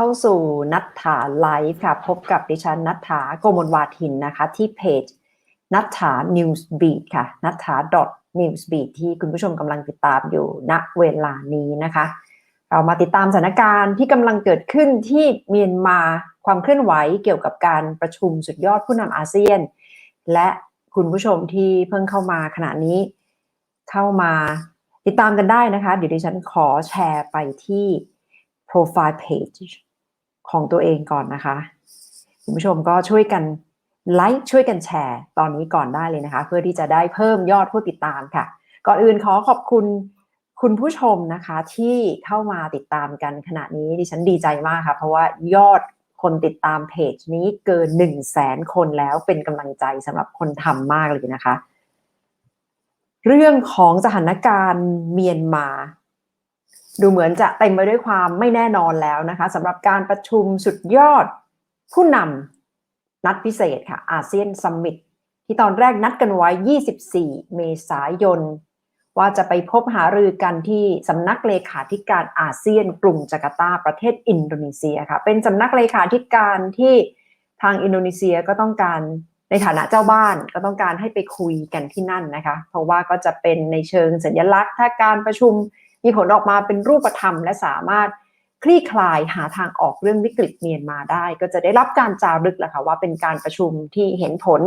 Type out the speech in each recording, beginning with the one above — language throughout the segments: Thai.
เข้าสู่นัทถาไลฟ์ค่ะ พบกับดิฉันนัทถาโกมลวาทินนะคะ ที่เพจนัทถา Newsbeat ค่ะนัทถา .newsbeat ที่คุณผู้ชมกำลังติดตามอยู่ณเวลานี้นะคะ เรามาติดตามสถานการณ์ที่กำลังเกิดขึ้นที่เมียนมาความเคลื่อนไหวเกี่ยวกับการประชุมสุดยอดผู้นำอาเซียน และคุณผู้ชมที่เพิ่งเข้ามาขณะนี้เข้ามาติดตามกันได้นะคะ เดี๋ยวดิฉันขอแชร์ไปที่ profile page ของตัวเองก่อนนะคะคุณผู้ชมก็ช่วยกันไลค์ช่วยกันแชร์ ตอนนี้ก่อนได้เลยนะคะ เพื่อที่จะได้เพิ่มยอดผู้ติดตามค่ะ ก่อนอื่นขอขอบคุณคุณผู้ชมนะคะที่เข้ามาติดตามกันขณะนี้ดิฉันดีใจมากค่ะ เพราะว่ายอดคนติดตามเพจนี้เกิน1 0 0 0 0แสนคนแล้วเป็นกำลังใจสำหรับคนทำมากเลยนะคะ เรื่องของสถานการณ์เมียนมา ดูเหมือนจะเต็มไปด้วยความไม่แน่นอนแล้วนะคะสำหรับการประชุมสุดยอดผู้นำนัดพิเศษค่ะอาเซียนซัมมิตที่ตอนแรกนัดกันไว้ 24 เมษายน ว่าจะไปพบหารือกันที่สำนักเลขาธิการอาเซียนกรุงจาการ์ตาประเทศอินโดนีเซียค่ะเป็นสำนักเลขาธิการที่ทางอินโดนีเซียก็ต้องการในฐานะเจ้าบ้านก็ต้องการให้ไปคุยกันที่นั่นนะคะ เพราะว่าก็จะเป็นในเชิงสัญลักษณ์ถ้าการประชุม มีผลออกมาเป็นรูปธรรมและสามารถคลี่คลายหาทางออกเรื่องวิกฤตเมียนมาได้ ก็จะได้รับการจารึกแหละค่ะว่าเป็นการประชุมที่เห็นผล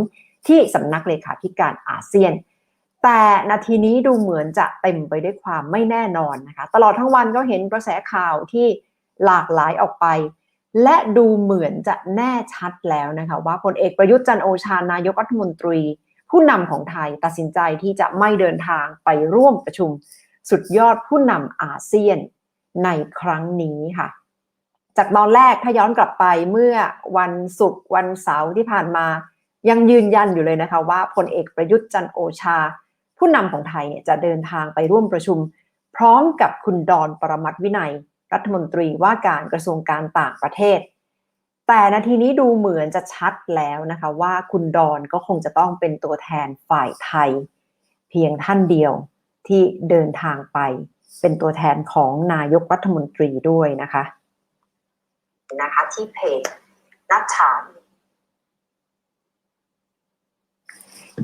ที่สำนักเลขาธิการอาเซียน แต่นาทีนี้ดูเหมือนจะเต็มไปด้วยความไม่แน่นอนนะคะ ตลอดทั้งวันก็เห็นกระแสข่าวที่หลากหลายออกไป และดูเหมือนจะแน่ชัดแล้วนะคะว่าพลเอกประยุทธ์จันโอชานายกรัฐมนตรี ผู้นำของไทยตัดสินใจที่จะไม่เดินทางไปร่วมประชุม สุดยอดผู้นำอาเซียนในครั้งนี้ค่ะ จากตอนแรกถ้าย้อนกลับไปเมื่อวันศุกร์วันเสาร์ที่ผ่านมา ยังยืนยันอยู่เลยนะคะว่าพลเอกประยุทธ์จันโอชา ผู้นำของไทยเนี่ยจะเดินทางไปร่วมประชุม พร้อมกับคุณดอนประมัตวินัย รัฐมนตรีว่าการกระทรวงการต่างประเทศ แต่นาทีนี้ดูเหมือนจะชัดแล้วนะคะว่าคุณดอนก็คงจะต้องเป็นตัวแทนฝ่ายไทย เพียงท่านเดียว ที่เดินทางไป เป็นตัวแทนของนายกรัฐมนตรีด้วยนะคะนะคะที่เพจนัดถาม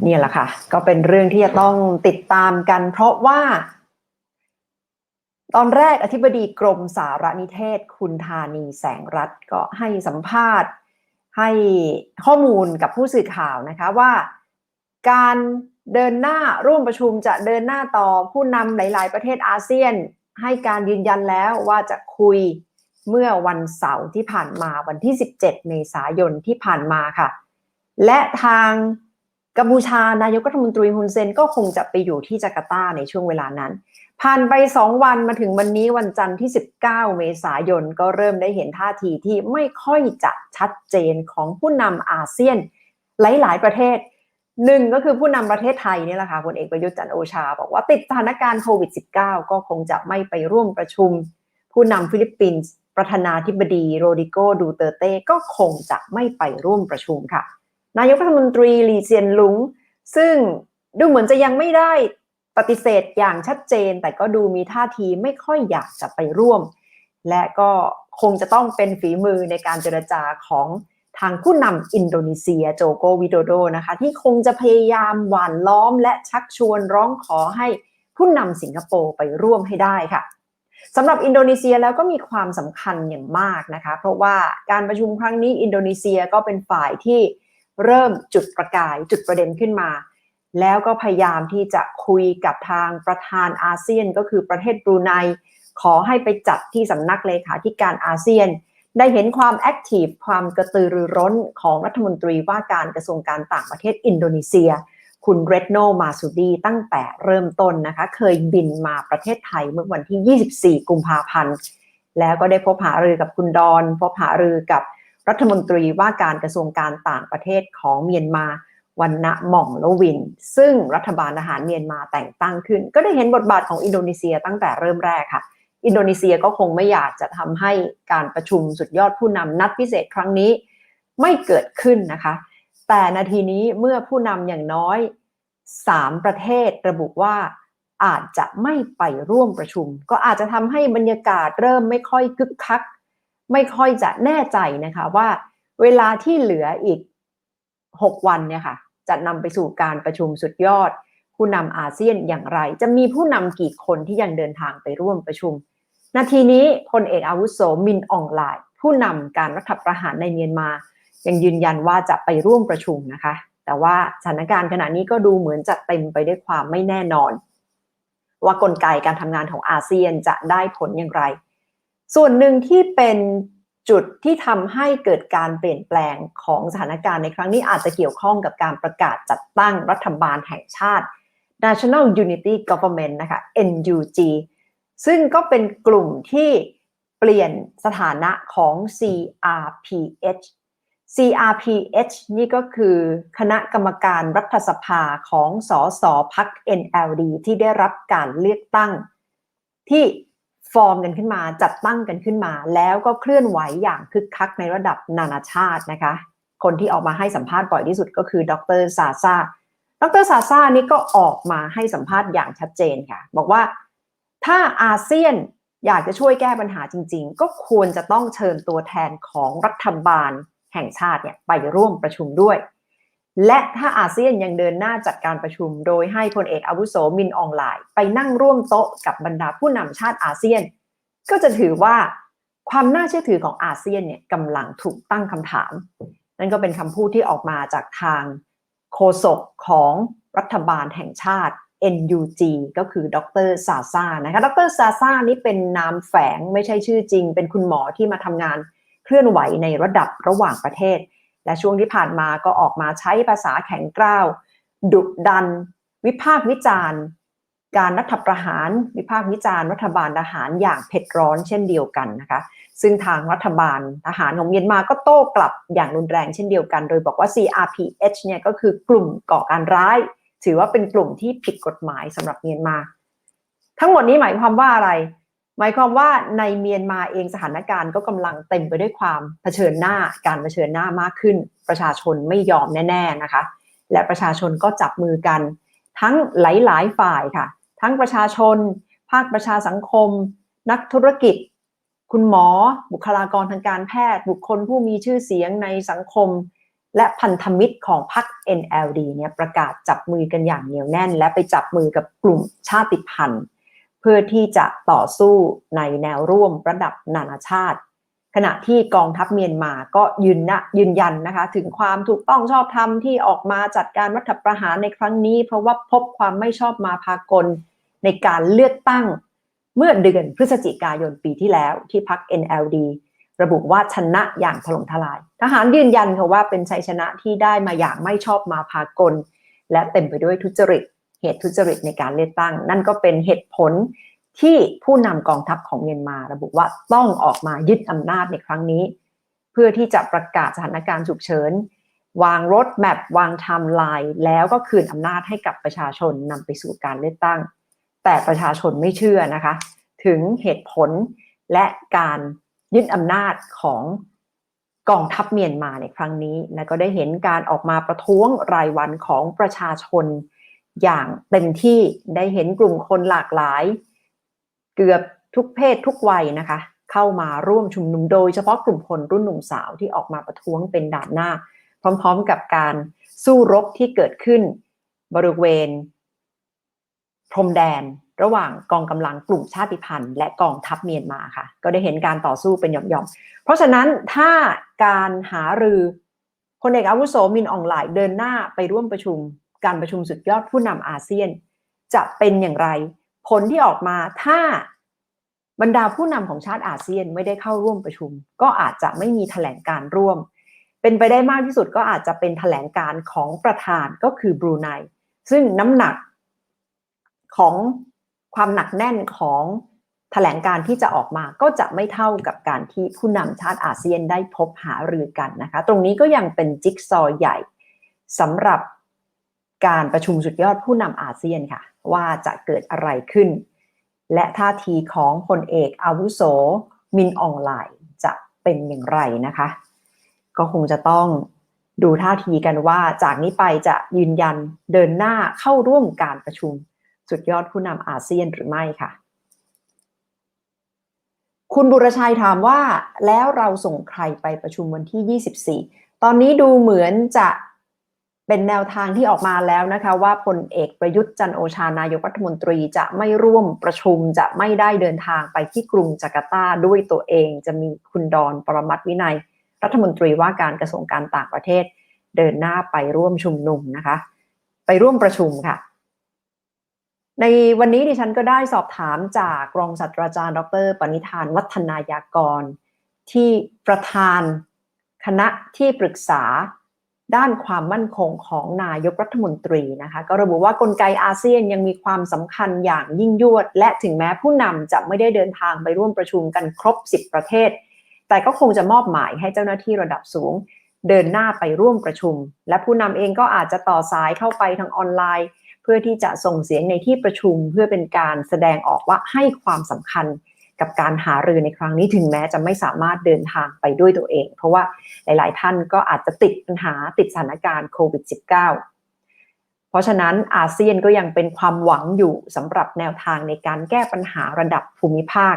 นี่แหละค่ะ ก็เป็นเรื่องที่จะต้องติดตามกัน เพราะว่า ตอนแรกอธิบดีกรมสารนิเทศ คุณธานีแสงรัตก็ให้สัมภาษณ์ให้ข้อมูลกับผู้สื่อข่าวนะคะว่า การ เดินหน้าร่วมประชุมจะเดินหน้าต่อผู้นำหลาย ๆ ประเทศอาเซียน ให้การยืนยันแล้วว่าจะคุยเมื่อวันเสาร์ที่ผ่านมาวันที่ 17 เมษายนที่ผ่านมาค่ะ และทางกัมพูชานายกรัฐมนตรีฮุนเซนก็คงจะไปอยู่ที่จาการ์ตาในช่วงเวลานั้น ผ่านไป 2 วันมาถึงวันนี้วันจันทร์ที่ 19 เมษายนก็เริ่มได้เห็นท่าทีที่ไม่ค่อยจะชัดเจนของผู้นำอาเซียนหลาย ๆ ประเทศ หนึ่งก็คือผู้นำประเทศไทยนี่แหละค่ะพลเอกประยุทธ์จันโอชา บอกว่าติดสถานการณ์โควิด -19 ก็คงจะไม่ไปร่วมประชุม ผู้นำฟิลิปปินส์ประธานาธิบดีโรดิโกดูเตเต้ก็คงจะไม่ไปร่วมประชุมค่ะ นายกรัฐมนตรีลีเซียนลุง ซึ่งดูเหมือนจะยังไม่ได้ปฏิเสธอย่างชัดเจน แต่ก็ดูมีท่าทีไม่ค่อยอยากจะไปร่วม และก็คงจะต้องเป็นฝีมือในการเจรจาของ ทางผู้นำอินโดนีเซียโจโกวิโดโดนะคะ ที่คงจะพยายามหว่านล้อมและชักชวนร้องขอให้ผู้นำสิงคโปร์ไปร่วมให้ได้ค่ะสำหรับอินโดนีเซียแล้วก็มีความสำคัญอย่างมากนะคะ เพราะว่าการประชุมครั้งนี้อินโดนีเซียก็เป็นฝ่ายที่เริ่มจุดประกายจุดประเด็นขึ้นมา แล้วก็พยายามที่จะคุยกับทางประธานอาเซียนก็คือประเทศบรูไนขอให้ไปจัดที่สำนักเลขาธิการอาเซียน ได้เห็นความแอคทีฟความกระตือรือร้นของรัฐมนตรีว่าการกระทรวงการต่างประเทศอินโดนีเซีย คุณเรดโนมาซูดีตั้งแต่เริ่มต้นนะคะ เคยบินมาประเทศไทยเมื่อวันที่ 24 กุมภาพันธ์ แล้วก็ได้พบหารือกับคุณดอน พบหารือกับรัฐมนตรีว่าการกระทรวงการต่างประเทศของเมียนมาวันณะหม่องละวิน ซึ่งรัฐบาลอาหารเมียนมาแต่งตั้งขึ้น ก็ได้เห็นบทบาทของอินโดนีเซียตั้งแต่เริ่มแรกค่ะ อินโดนีเซียก็คงไม่อยากจะทำให้การประชุมสุดยอดผู้นำนัดพิเศษครั้งนี้ไม่เกิดขึ้นนะคะ แต่นาทีนี้เมื่อผู้นำอย่างน้อย 3 ประเทศระบุว่าอาจจะไม่ไปร่วมประชุม ก็อาจจะทำให้บรรยากาศเริ่มไม่ค่อยคึกคัก ไม่ค่อยจะแน่ใจนะคะว่าเวลาที่เหลืออีก 6 วันเนี่ยค่ะจะนำไปสู่การประชุมสุดยอด ผู้นำอาเซียนอย่างไร จะมีผู้นำกี่คนที่ยังเดินทางไปร่วมประชุม นาทีนี้พลเอกอาวุโสมินอองไลน์ผู้นำการรัฐประหารในเมียนมา ยังยืนยันว่าจะไปร่วมประชุมนะคะ แต่ว่าสถานการณ์ขณะนี้ก็ดูเหมือนจะเต็มไปด้วยความไม่แน่นอน ว่ากลไกการทำงานของอาเซียนจะได้ผลอย่างไร ส่วนหนึ่งที่เป็นจุดที่ทำให้เกิดการเปลี่ยนแปลงของสถานการณ์ในครั้งนี้อาจจะเกี่ยวข้องกับการประกาศจัดตั้งรัฐบาลแห่งชาติ National Unity Government นะคะ NUG ซึ่งก็เป็นกลุ่มที่เปลี่ยนสถานะของ CRPH CRPH นี่ก็คือคณะกรรมการรัฐสภาของสสพัก NLD ที่ได้รับการเลือกตั้ง ที่ฟอร์มกันขึ้นมาจัดตั้งกันขึ้นมา แล้วก็เคลื่อนไหวอย่างคึกคักในระดับนานาชาตินะคะ คนที่ออกมาให้สัมภาษณ์บ่อยที่สุดก็คือดรซาซาดรซาซานี่ก็ออกมาให้สัมภาษณ์อย่างชัดเจนค่ะ บอกว่า ถ้าอาเซียนอยากจะช่วยแก้ปัญหาจริง ๆ ก็ควรจะต้องเชิญตัวแทนของรัฐบาลแห่งชาติเนี่ยไปร่วมประชุมด้วย และถ้าอาเซียนยังเดินหน้าจัดการประชุม โดยให้พลเอกอาวุโสมินอองไลน์ ไปนั่งร่วมโต๊ะกับบรรดาผู้นำชาติอาเซียน ก็จะถือว่าความน่าเชื่อถือของอาเซียนเนี่ยกำลังถูกตั้งคำถาม นั่นก็เป็นคำพูดที่ออกมาจากทางโฆษกของรัฐบาลแห่งชาติ NUG ก็คือดรซาซานะคะดรซาซานี่เป็นนามแฝงไม่ใช่ชื่อจริง เป็นคุณหมอที่มาทำงานเคลื่อนไหวในระดับระหว่างประเทศ และช่วงที่ผ่านมาก็ออกมาใช้ภาษาแข็งกร้าว ดุดัน วิพากษ์วิจารณ์ การรัฐประหาร วิพากษ์วิจารณ์รัฐบาลทหารอย่างเผ็ดร้อนเช่นเดียวกันนะคะซึ่งทางรัฐบาลทหารของเมียนมาก็โต้กลับอย่างรุนแรงเช่นเดียวกัน โดยบอกว่า CRPH เนี่ยก็คือกลุ่มก่อการร้าย ถือว่าเป็นกลุ่มที่ผิดกฎหมายสำหรับเมียนมา ทั้งหมดนี้หมายความว่าอะไร หมายความว่าในเมียนมาเองสถานการณ์ก็กำลังเต็มไปด้วยความเผชิญหน้าการเผชิญหน้ามากขึ้น ประชาชนไม่ยอมแน่ ๆนะคะ และประชาชนก็จับมือกัน ทั้งหลายๆฝ่ายค่ะ ทั้งประชาชน ภาคประชาสังคม นักธุรกิจ คุณหมอ บุคลากรทางการแพทย์ บุคคลผู้มีชื่อเสียงในสังคม และพันธมิตรของพรรค NLD เนี่ยประกาศจับมือกันอย่างเหนียวแน่น และไปจับมือกับกลุ่มชาติพันธุ์ เพื่อที่จะต่อสู้ในแนวร่วมระดับนานาชาติ ขณะที่กองทัพเมียนมาก็ยืนนะยืนยันนะคะ ถึงความถูกต้องชอบธรรมที่ออกมาจัดการรัฐประหารในครั้งนี้ เพราะว่าพบความไม่ชอบมาพากลในการเลือกตั้งเมื่อเดือนพฤศจิกายนปีที่แล้วที่พรรค NLD ระบุว่าชนะอย่างถล่มทลาย ทหารยืนยันค่ะว่าเป็นชัยชนะที่ได้มาอย่างไม่ชอบมาพากล และเต็มไปด้วยทุจริต เหตุทุจริตในการเลือกตั้ง นั่นก็เป็นเหตุผลที่ผู้นำกองทัพของเมียนมา ระบุว่าต้องออกมายึดอำนาจในครั้งนี้ เพื่อที่จะประกาศสถานการณ์ฉุกเฉินวางรถแมพวางไทม์ไลน์แล้วก็คืนอำนาจให้กับประชาชนนำไปสู่การเลือกตั้ง แต่ประชาชนไม่เชื่อนะคะ ถึงเหตุผลและการ ยึดอำนาจของกองทัพเมียนมาในครั้งนี้ และก็ได้เห็นการออกมาประท้วงรายวันของประชาชนอย่างเต็มที่ได้เห็นกลุ่มคนหลากหลาย เกือบทุกเพศทุกวัยนะคะ เข้ามาร่วมชุมนุมโดยเฉพาะกลุ่มคนรุ่นหนุ่มสาวที่ออกมาประท้วงเป็นด่านหน้า พร้อมๆกับการสู้รบที่เกิดขึ้นบริเวณ พรมแดน ระหว่างกองกำลังกลุ่มชาติพันธุ์ และกองทัพเมียนมาค่ะ ก็ได้เห็นการต่อสู้เป็นหย่อมๆ เพราะฉะนั้นถ้าการหารือพลเอกอาวุโสมินอองหลายเดินหน้าไปร่วมประชุม การประชุมสุดยอดผู้นำอาเซียน จะเป็นอย่างไร ผลที่ออกมาถ้าบรรดาผู้นำของชาติอาเซียนไม่ได้เข้าร่วมประชุม ก็อาจจะไม่มีแถลงการร่วม เป็นไปได้มากที่สุดก็อาจจะเป็นแถลงการของประธานก็คือบรูไนซึ่งน้ำหนักของ ความหนักแน่นของแถลงการที่จะออกมาก็จะไม่เท่ากับการที่ผู้นำชาติอาเซียนได้พบหารือกันนะคะ ตรงนี้ก็ยังเป็นจิ๊กซอใหญ่สำหรับการประชุมสุดยอดผู้นำอาเซียนค่ะ ว่าจะเกิดอะไรขึ้น และท่าทีของพลเอกอาวุโส มินอองไลจะเป็นอย่างไรนะคะ ก็คงจะต้องดูท่าทีกันว่าจากนี้ไปจะยืนยันเดินหน้าเข้าร่วมการประชุม สุดยอดผู้นำอาเซียนหรือไม่ค่ะ คุณบุรชัยถามว่าแล้วเราส่งใครไปประชุมวันที่ 24 ตอนนี้ดูเหมือนจะเป็นแนวทางที่ออกมาแล้วนะคะว่าพลเอกประยุทธ์จันโอชานายกรัฐมนตรีจะไม่ร่วมประชุมจะไม่ได้เดินทางไปที่กรุงจาการ์ตาด้วยตัวเอง จะมีคุณดอนปรมัตวินัย รัฐมนตรีว่าการกระทรวงการต่างประเทศ เดินหน้าไปร่วมชุมนุมนะคะ ไปร่วมประชุมค่ะ ในวันนี้ดิฉันก็ได้สอบถามจากรองศาสตราจารย์ ดร ปณิธานวัฒนายากร ที่ประธานคณะที่ปรึกษาด้านความมั่นคงของนายกรัฐมนตรีนะคะก็ระบุว่ากลไกอาเซียนยังมีความสำคัญอย่างยิ่งยวด และถึงแม้ผู้นำจะไม่ได้เดินทางไปร่วมประชุมกันครบ 10 ประเทศ แต่ก็คงจะมอบหมายให้เจ้าหน้าที่ระดับสูง เดินหน้าไปร่วมประชุม และผู้นำเองก็อาจจะต่อสายเข้าไปทางออนไลน์ พื่อที่จะส่งเสียงในที่ประชุมเพื่อเป็นการแสดงออกว่าให้ความสำคัญกับการหารือในครั้งนี้ถึงแม้จะไม่สามารถเดินทางไปด้วยตัวเอง เพราะว่าหลาย ๆ ท่านก็อาจจะติดปัญหาติดสถานการณ์โควิด -19 เพราะฉะนั้นอาเซียนก็ยังเป็นความหวังอยู่สำหรับแนวทางในการแก้ปัญหาระดับภูมิภาค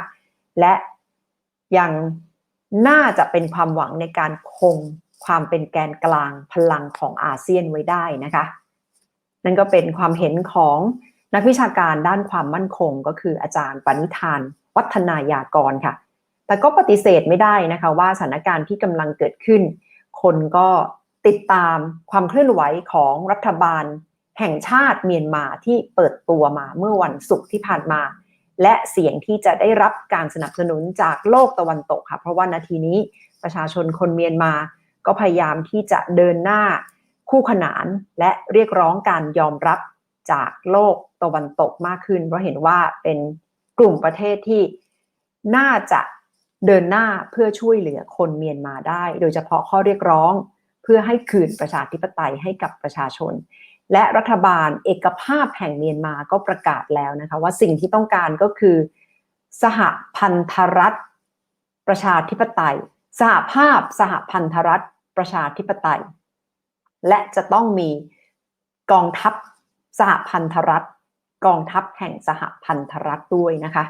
และยังน่าจะเป็นความหวังในการคงความเป็นแกนกลางพลังของอาเซียนไว้ได้นะคะ นั่นก็เป็นความเห็นของนักวิชาการด้านความมั่นคง ก็คืออาจารย์ปณิธาน วัฒนายากรค่ะ แต่ก็ปฏิเสธไม่ได้นะคะว่าสถานการณ์ที่กำลังเกิดขึ้น คนก็ติดตามความเคลื่อนไหวของรัฐบาล แห่งชาติเมียนมาที่เปิดตัวมาเมื่อวันศุกร์ที่ผ่านมา และเสียงที่จะได้รับการสนับสนุนจากโลกตะวันตกค่ะ เพราะว่านาทีนี้ประชาชนคนเมียนมาก็พยายามที่จะเดินหน้า คู่ขนานและเรียกร้องการยอมรับจากโลกตะวันตกมากขึ้น เพราะเห็นว่าเป็นกลุ่มประเทศที่น่าจะเดินหน้าเพื่อช่วยเหลือคนเมียนมาได้ โดยเฉพาะข้อเรียกร้องเพื่อให้คืนประชาธิปไตยให้กับประชาชน และรัฐบาลเอกภาพแห่งเมียนมาก็ประกาศแล้วนะคะว่าสิ่งที่ต้องการก็คือ สหพันธรัฐ ประชาธิปไตย สหภาพสหพันธรัฐ ประชาธิปไตย และจะต้องมีกองทัพสหพันธรัฐ กองทัพแห่งสหพันธรัฐด้วยนะคะ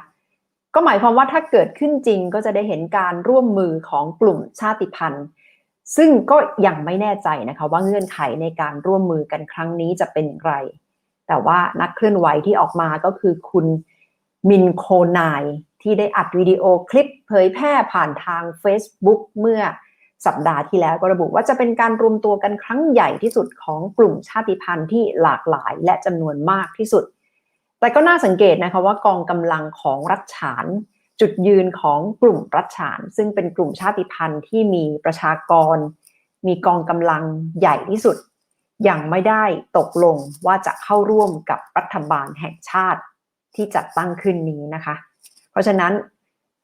ก็หมายความว่าถ้าเกิดขึ้นจริงก็จะได้เห็นการร่วมมือของกลุ่มชาติพันธุ์ ซึ่งก็ยังไม่แน่ใจนะคะว่าเงื่อนไขในการร่วมมือกันครั้งนี้จะเป็นอย่างไร แต่ว่านักเคลื่อนไหวที่ออกมาก็คือคุณมินโคนายที่ได้อัดวิดีโอคลิปเผยแพร่ผ่านทาง Facebook เมื่อ สัปดาห์ที่แล้วก็ระบุว่าจะเป็นการรวมตัวกันครั้งใหญ่ที่สุดของกลุ่มชาติพันธุ์ที่หลากหลายและจำนวนมากที่สุด แต่ก็น่าสังเกตนะคะว่ากองกำลังของรัฐฉาน จุดยืนของกลุ่มรัฐฉาน ซึ่งเป็นกลุ่มชาติพันธุ์ที่มีประชากร มีกองกำลังใหญ่ที่สุด ยังไม่ได้ตกลงว่าจะเข้าร่วมกับรัฐบาลแห่งชาติที่จัดตั้งขึ้นนี้นะคะ เพราะฉะนั้น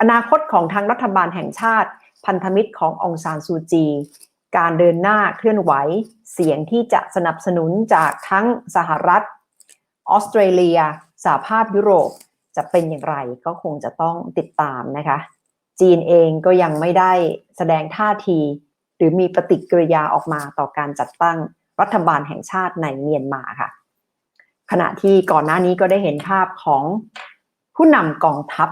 อนาคตของทางรัฐบาลแห่งชาติ พันธมิตรขององซานซูจี การเดินหน้าเคลื่อนไหว เสียงที่จะสนับสนุนจากทั้งสหรัฐ ออสเตรเลียสหภาพยุโรปจะเป็นอย่างไรก็คงจะต้องติดตามนะคะ จีนเองก็ยังไม่ได้แสดงท่าที หรือมีปฏิกิริยาออกมาต่อการจัดตั้งรัฐบาลแห่งชาติในเมียนมาค่ะ ขณะที่ก่อนหน้านี้ก็ได้เห็นภาพของผู้นำกองทัพ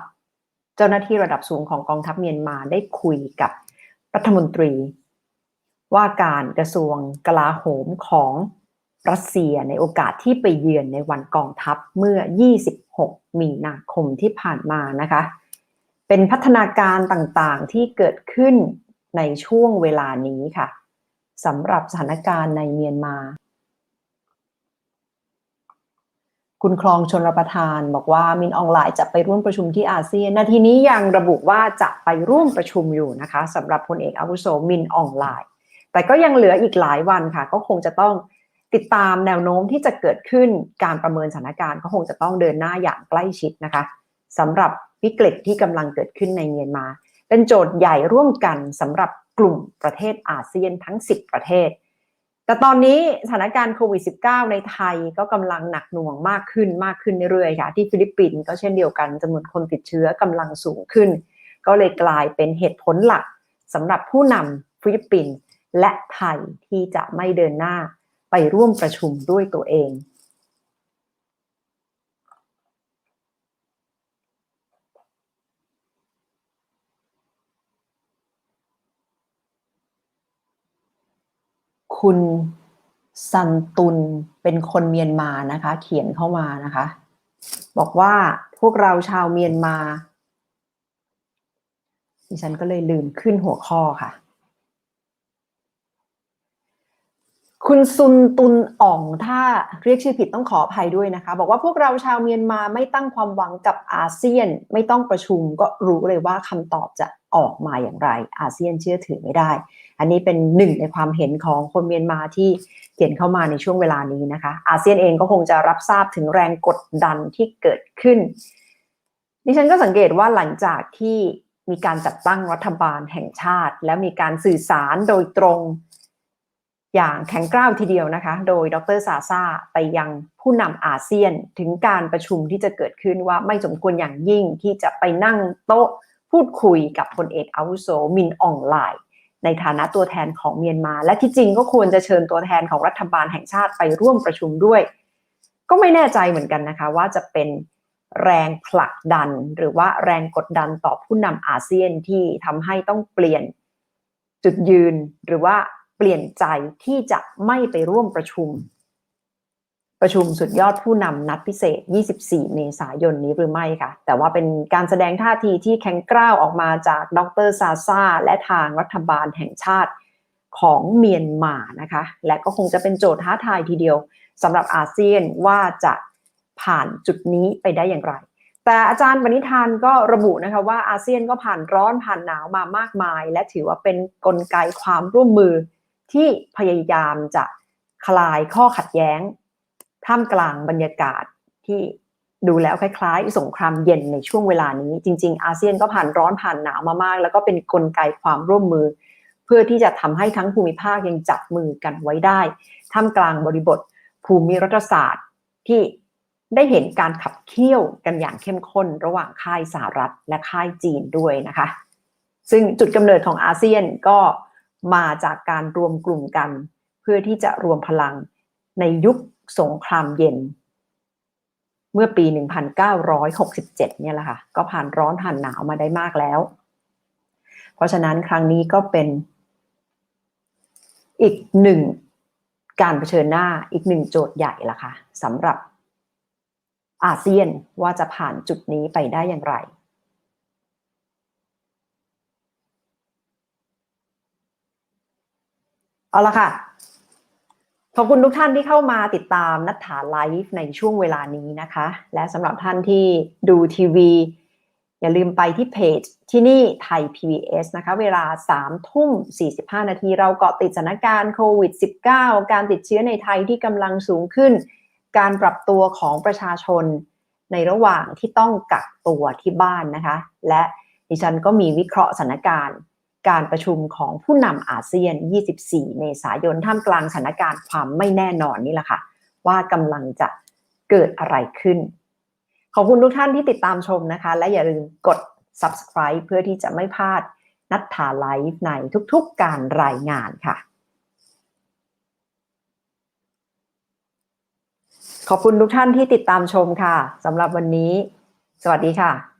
เจ้าหน้าที่ระดับสูงของกองทัพเมียนมาได้คุยกับรัฐมนตรี ว่าการกระทรวงกลาโหมของรัสเซียในโอกาสที่ไปเยือนในวันกองทัพเมื่อ 26 มีนาคมที่ผ่านมานะคะ เป็นพัฒนาการต่างๆที่เกิดขึ้นในช่วงเวลานี้ค่ะสำหรับสถานการณ์ในเมียนมา คุณคลองชนรประทานบอกว่ามินออนไลน์จะไปร่วมประชุมที่อาเซียน นาทีนี้ยังระบุว่าจะไปร่วมประชุมอยู่นะคะสำหรับพลเอกอาวุโสมินออนไลน์ แต่ก็ยังเหลืออีกหลายวันค่ะ ก็คงจะต้องติดตามแนวโน้มที่จะเกิดขึ้นการประเมินสถานการณ์ก็คงจะต้องเดินหน้าอย่างใกล้ชิดนะคะสำหรับวิกฤตที่กำลังเกิดขึ้นในเมียนมา เป็นโจทย์ใหญ่ร่วมกันสำหรับกลุ่มประเทศอาเซียนทั้ง 10 ประเทศ แต่ตอนนี้สถานการณ์โควิด -19 ในไทยก็กำลังหนักหน่วงมากขึ้นมากขึ้นเรื่อยๆค่ะ ที่ฟิลิปปินส์ก็เช่นเดียวกันจำนวนคนติดเชื้อกำลังสูงขึ้น ก็เลยกลายเป็นเหตุผลหลักสำหรับผู้นำฟิลิปปินส์และไทยที่จะไม่เดินหน้าไปร่วมประชุมด้วยตัวเอง คุณซันตุนเป็นคนเมียนมานะคะ เขียนเข้ามานะคะ บอกว่าพวกเราชาวเมียนมาดิฉันก็เลยลืมขึ้นหัวข้อค่ะ คุณซุนตุนอ่องถ้าเรียกชื่อผิดต้องขออภัยด้วยนะคะ บอกว่าพวกเราชาวเมียนมาไม่ตั้งความหวังกับอาเซียน ไม่ต้องประชุมก็รู้เลยว่าคำตอบจะออกมาอย่างไร อาเซียนเชื่อถือไม่ได้ อันนี้เป็นหนึ่งในความเห็นของคนเมียนมาที่เขียนเข้ามาในช่วงเวลานี้นะคะ อาเซียนเองก็คงจะรับทราบถึงแรงกดดันที่เกิดขึ้น ดิฉันก็สังเกตว่าหลังจากที่มีการจัดตั้งรัฐบาลแห่งชาติ และมีการสื่อสารโดยตรง อย่างแข็งกร้าวทีเดียวนะคะ โดยดรซาซาไปยังผู้นำอาเซียนถึงการประชุมที่จะเกิดขึ้นว่าไม่สมควรอย่างยิ่งที่จะไปนั่งโต๊ะพูดคุยกับพลเอกอาวุโสมินอองไลน์ในฐานะตัวแทนของเมียนมา และที่จริงก็ควรจะเชิญตัวแทนของรัฐบาลแห่งชาติไปร่วมประชุมด้วย ก็ไม่แน่ใจเหมือนกันนะคะว่าจะเป็นแรงผลักดันหรือว่าแรงกดดันต่อผู้นำอาเซียนที่ทำให้ต้องเปลี่ยนจุดยืนหรือว่า เปลี่ยนใจที่จะไม่ไปร่วมประชุม ประชุมสุดยอดผู้นำนัดพิเศษ 24 เมษายนนี้หรือไม่ค่ะ แต่ว่าเป็นการแสดงท่าทีที่แข็งกร้าวออกมาจากดรซาซาและทางรัฐบาลแห่งชาติของเมียนมานะคะ และก็คงจะเป็นโจทย์ท้าทายทีเดียวสำหรับอาเซียนว่าจะผ่านจุดนี้ไปได้อย่างไร แต่อาจารย์ปณิธานก็ระบุนะคะว่าอาเซียนก็ผ่านร้อนผ่านหนาวมามากมาย และถือว่าเป็นนกลไกความร่วมมือ ที่พยายามจะคลายข้อขัดแย้ง ท่ามกลางบรรยากาศที่ดูแล้วคล้ายๆ สงครามเย็นในช่วงเวลานี้ จริง ๆ อาเซียนก็ผ่านร้อนผ่านหนาวมามาก แล้วก็เป็นนกลไกความร่วมมือ เพื่อที่จะทำให้ทั้งภูมิภาคยังจับมือกันไว้ได้ ท่ามกลางบริบทภูมิรัฐศาสตร์ที่ได้เห็นการขับเคี่ยวกันอย่างเข้มข้นระหว่างค่ายสหรัฐและค่ายจีนด้วยนะคะ ซึ่งจุดกำเนิดของอาเซียนก็ มาจากการรวมกลุ่มกัน เพื่อที่จะรวมพลังในยุคสงครามเย็น เมื่อปี 1967 เนี่ยแหละค่ะ ก็ผ่านร้อนผ่านหนาวมาได้มากแล้ว เพราะฉะนั้นครั้งนี้ก็เป็นอีกหนึ่งการเผชิญหน้าอีกหนึ่งโจทย์ใหญ่ละค่ะสำหรับอาเซียนว่าจะผ่านจุดนี้ไปได้อย่างไร เอาละค่ะ ขอบคุณทุกท่านที่เข้ามาติดตามนัดถาไลฟ์ในช่วงเวลานี้นะคะ และสำหรับท่านที่ดูทีวี อย่าลืมไปที่เพจที่นี่ไทย PBS นะคะ เวลา3ทุ่ม 45 นาทีเราเกาะติดสถานการณ์โควิด -19 การติดเชื้อในไทยที่กำลังสูงขึ้น การปรับตัวของประชาชนในระหว่างที่ต้องกักตัวที่บ้านนะคะ และดิฉันก็มีวิเคราะห์สถานการณ์ การประชุมของผู้นำอาเซียน 24 เมษายน ท่ามกลางสถานการณ์ความไม่แน่นอนนี่แหละค่ะ ว่ากำลังจะเกิดอะไรขึ้น ขอบคุณทุกท่านที่ติดตามชมนะคะ และอย่าลืมกด subscribe เพื่อที่จะไม่พลาดนัดถาไลฟ์ในทุกๆการรายงานค่ะ ขอบคุณทุกท่านที่ติดตามชมค่ะสำหรับวันนี้ สวัสดีค่ะ